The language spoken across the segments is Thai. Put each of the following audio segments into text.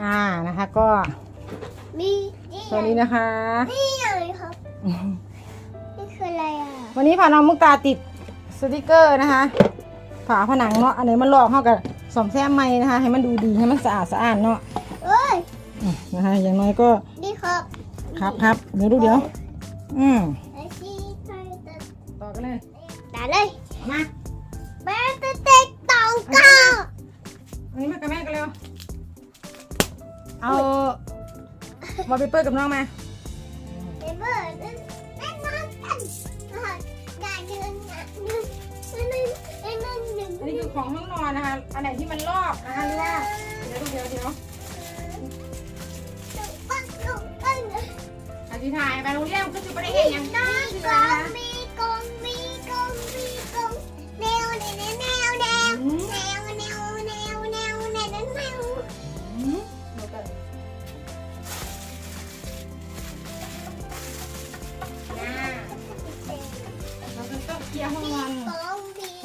อ่านะคะก็มีนี่สวัสดีนะคะ นี่อะไรครับ นี่คืออะไรอะ วันนี้พาน้องมุกตาติดสติกเกอร์นะคะฝาผนังเนาะอันไหนมันลอกเข้ากับสอมแซมไม้นะคะ ให้มันดูดีให้มันสะอาดสะอาดเนาะเอ้ยอืมนะคะอย่างน้อยก็นี่ครับ ครับครับเดี๋ยวดูเดี๋ยว อืมไอ้ที่ใครจะต่อกันเลยด่าเลยมาแม่จะเต็กตองก้า วันนี้มากับแม่กันเร็ว เอาวอลเปเปอร์กับน้องมา เบเบอร์นั่นนั่นนั่นกันด่าเดินนะนั่นนั่นนั่นนั่นอันนี้คือของห้องนอนนะคะ อันไหนที่มันลอกนะคะหรือว่า เดี๋ยวดูเดี๋ยวเดี๋ยวปังปังปังอธิษฐานไปโรงเรียนก็จะไปได้เองอย่างนั้นกองมีกองมี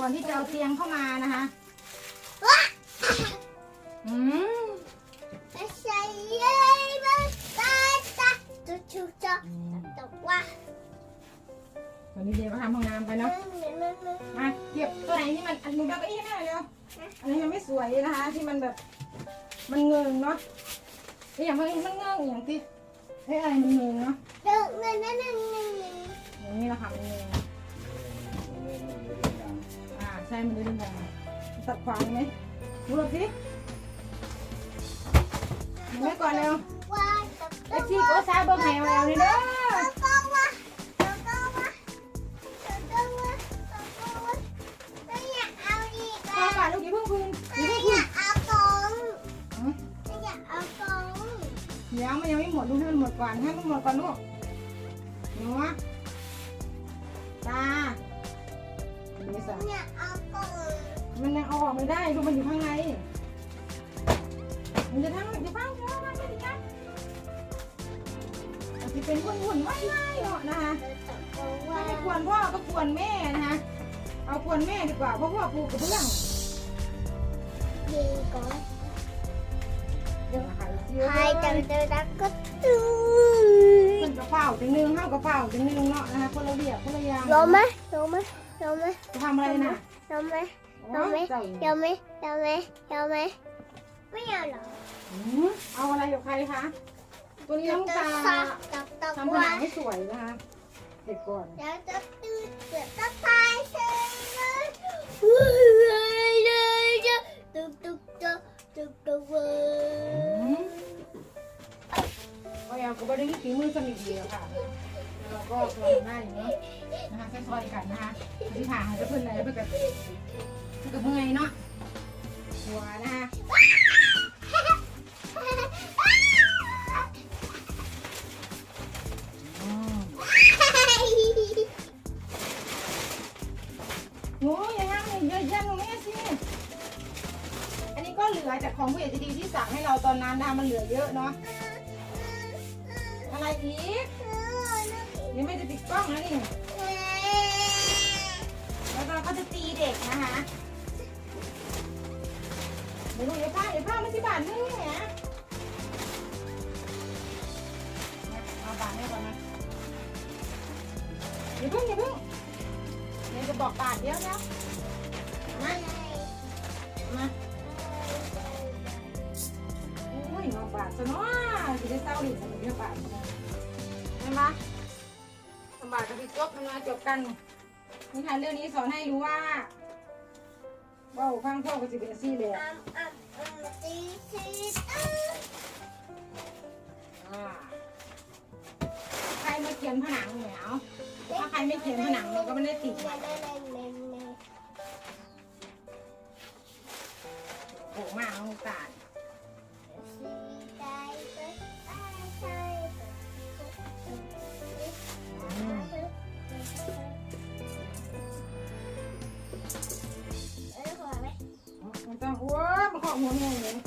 อนที่จะเอาเตียงเข้ามานะคะอืมใส่เย้บ้าตาตาจุดจุดจุดตกว่าวันนี้เดี๋ยวก็ทำห้องน้ำไปเนาะมาเก็บตัวไหนที่มันอันนี้แบบอี้ให้หน่อยเร็วอันนี้มันไม่สวยนะคะ ที่มันแบบ มันเงิงเนาะไอ้อย่างมันมันเงิงอย่างที่ไอ้ยอะไรมันเงิงเนาะหนึ่งหนึ่งหนึ่งหนึ่งหนึ่งหนึ่งอย่างนี้แหละค่ะมันเงิงอ่า ใช่มันได้ดึงดังตัดขวางไหมดูหลบสิดูแม่ก่อนเร็วว่าตกเอ็กซี่โกซาเบอร์แมวแล้วนี่เด้อตกว่าตกว่าตกว่าตกว่าไม่อยากเอาอีกพ่อแล้วป่าลูกอย่าเพิ่งคืนอย่าไม่เพิ่งอคืนยากเอากองไม่อยากเอากองเดี๋ยวมันยังไม่หมดดูให้มันหมดก่อนให้มันหมดก่อนลูกหนูตาเดี๋ยวสิไม่อยากเอากอง มันยังเอาออกไม่ได้ดูมันอยู่ข้างใน มันจะทั้งมันจะพังเยอะมันไม่ด้ยัดอาจะเป็นหุ่นหุ่นๆว่ายๆเนาะนะคะกถ้าไม่ควรพ่อก็ควรแม่นะคะเอาควรแม่ดีกว่าเพราะพ่อปลูกกับเพื่อนดีก่อนหายใครจะเดินดักก็ตื้อมันกระเป๋าจังนึงเข้ากระเป๋าจังนึงเนาะนะคะคนละเรียบคนละยางลงไหมลงไหมลงไหมจะทำอะไรน่ะลงไหม โอ้ยเจ้าลงไหมลงไหมลงไหมไม่เอาหรออืมเอาอะไรกับใครคะ ตัวนี้น้องตาตกตกทำผว่านังให้สวยนะคะเสร็จก่อนแล้วจะตื้อเสือตะพายเธอเลยเลยจะตุ๊กตุ๊กตุ๊กตุ๊กตุ๊กเว้ยก็ยังก็ไม่ได้ฝีมือสนิทเดียวค่ะ แล้วเราก็ทำได้อย่างนี้ นะคะค่อยกันนะคะที่ผ่าจะเพื่อนอะไรเพื่อนกับเพื่อนกับเมื่อยเนาะหัวนะคะโอ้ยยังไงเยอะแยะตรงนี้สิอันนี้ก็เหลือจากของผู้ใหญ่ใจดีที่สั่งให้เราตอนนั้นนะมันเหลือเยอะเนาะอะไรอีกยังไม่จะปิดกล้องนะนี่ เราจะตีเด็กนะคะเดี๋ยวลูกอย่าพลาดอย่าพลาไม่ใช่บาทนี่นะเอาบาทนี่ก่อนนะอย่าเพิ่งอย่าเพิ่งเดี๋ยวจะบอกบาทเดียวนะมามาโอ้ยงอบาทซะเนาะจะได้เศร้าดิสมัยเดียวบาทใช่ไหมบาทกับพี่จบมันมาจบกัน นิทานเรื่องนี้สอนให้รู้ว่าว่าวข้างพ่อก็จะเป็นซี่เลยอ่าใครมาเขียนผนังเนี่ยเอาถ้าใครไม่เขียนผนังมันก็ไม่ได้ติดไว้โหัวแม่เลย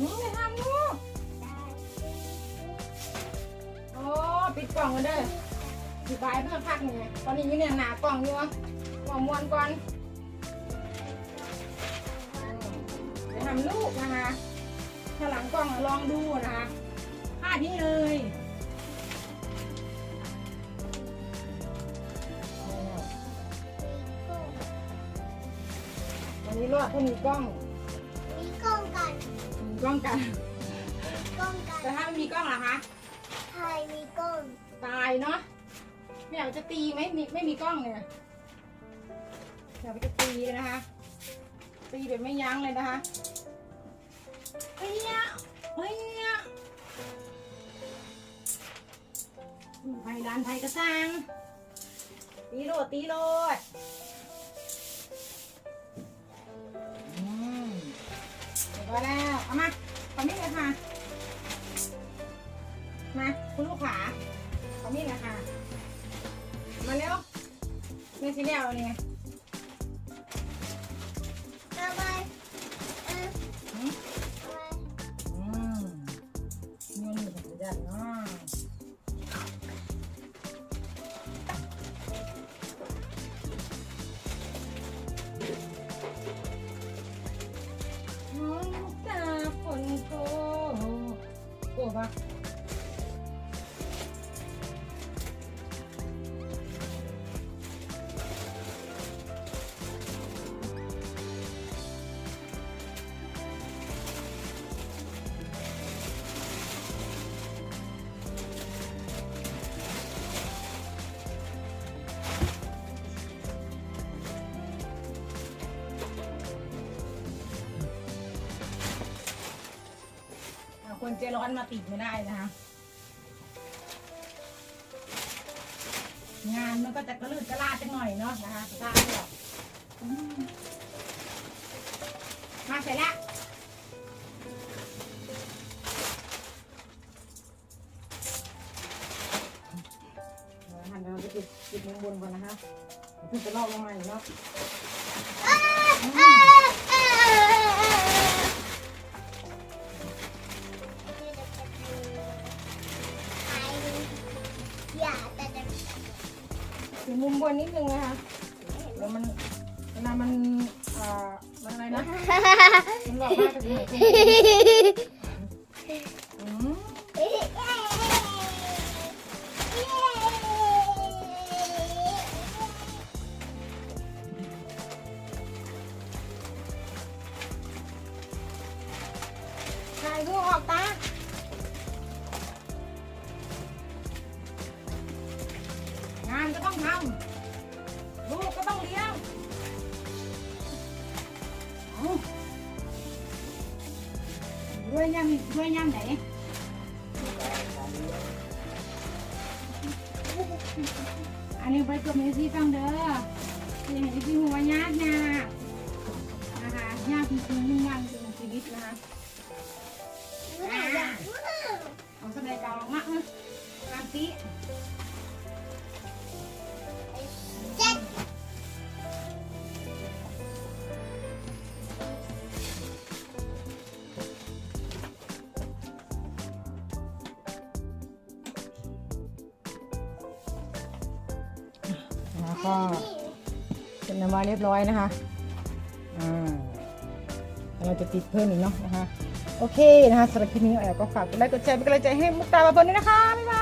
นี่ไปทำลูกโอปิดกล่องกันเด้อสิบายเพื่อพักหนึ่งตอนนี้ยู่เนี่ยหนากล่องอยู่กล่องมวนก่อน จะทำลูกนะคะถ้าหลังกล่องลองดูนะคะผ้านี้เลยวันนี้รอดถ้ามีกล้อง มีกล้องกันมีกล้องกันมีกล้องกันแต่ถ้าไม่มีกล้องล่ะคะใช่มีกล้อง ตายเนาะไม่อยากจะตีไหมมีไม่มีกล้องเนี่ยอยากจะตีเลยนะคะ ตีแบบไม่ยั้งเลยนะคะ เฮียเฮียไปร้านไทยกระซังตีโลดตีโลดเดี๋ยวก็แล้ว เอามาขอมีดเลยค่ะ มาคุณลูกขาขอมีดเลยค่ะ มาเร็วนี่สิแล้วนี่ไง โคนใจร้อนมาติดไม่ได้นะคะงานมันก็จะกระลืดกระลาดจังหน่อยเนาะนะคะตามหรอกมาเสร็จแล้วหันเราไปติดติดมุมบนก่อนนะคะเพิ่งจะลอกลงมาอีกเนาะ มุมบนนิดนึงนะคะเดี๋ยวมันเวลามันเอ่อมันอะไรนะมันหลอกมากจะเหนื่อยอืมถ่ายรูปออกตา ต้องทำลูกก็ต้องเลี้ยงเอาด้วยย่ำด้วยย่ำไหนอันนี้ไปจบในที่ฟังเด้อที่เห็นที่หัวยากนะนะคะยากจริงๆยิ่งยากจริงชีวิตนะคะเอาสบายเก่าออกมาเออตามตี ก็เป็นน้ำมาเรียบร้อยนะคะอ่าเราจะติดเพิ่มอีกเนาะนะคะ โอเคนะคะสำหรับคลิปนี้แอลก็ฝากกดไลค์กดแชร์เป็นกำลังใจให้มุกตาบาพลด้วยนะคะ บ๊ายบาย